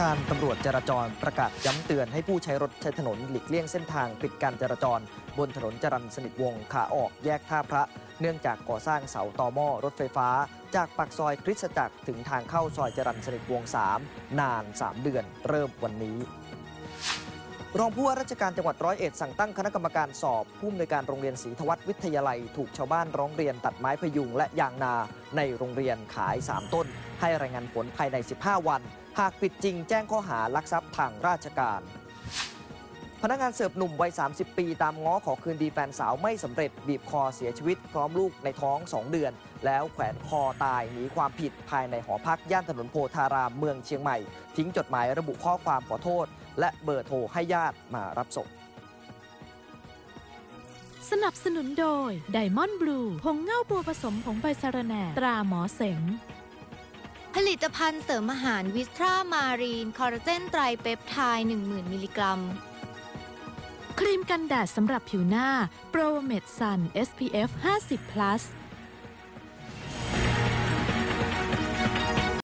การตำรวจจราจรประกาศย้ำเตือนให้ผู้ใช้รถใช้ถนนหลีกเลี่ยงเส้นทางปิดการจราจร บนถนนจรัญสนิทวงขา ออกแยกท่าพระ เนื่องจากก่อสร้างเสาต่อหม้อรถไฟฟ้า จากปากซอยคริสตจักรถึงทางเข้าซอยจรัญสนิทวง 3 นาน 3 เดือน เริ่มวันนี้ รองผู้ว่าราชการจังหวัดร้อยเอ็ดสั่งตั้งคณะกรรมการสอบผู้อำนวยการโรงเรียนศรีธวัฒวิทยาลัย ถูกชาวบ้านร้องเรียนตัดไม้พยุงและยางนาในโรงเรียนขาย 3 ต้น ให้รายงานผลภายใน 15 วัน หากปิดจริงแจ้งข้อหาลักทรัพย์ทางราชการ พนักงานเสิร์ฟหนุ่มวัย 30 ปี ตามง้อขอคืนดีแฟนสาวไม่สำเร็จ บีบคอเสียชีวิตพร้อมลูกในท้อง 2 เดือน แล้วแขวนคอตายหนีความผิดภายในหอพักย่านถนนโพธารามเมืองเชียงใหม่ ทิ้งจดหมายระบุข้อความขอโทษ และเบอร์โทรให้ญาติมารับศพสนับสนุนโดยไดมอนด์บลูผงเง่าบัวผสมผงใบสะระแหน่ตราหมอเสงผลิตภัณฑ์เสริมอาหารวิสตรามารีน คอลลาเจนไตรเปปไทด์10,000 มิลลิกรัมครีม กันแดดสำหรับผิวหน้าโปรเมดซัน SPF 50 plus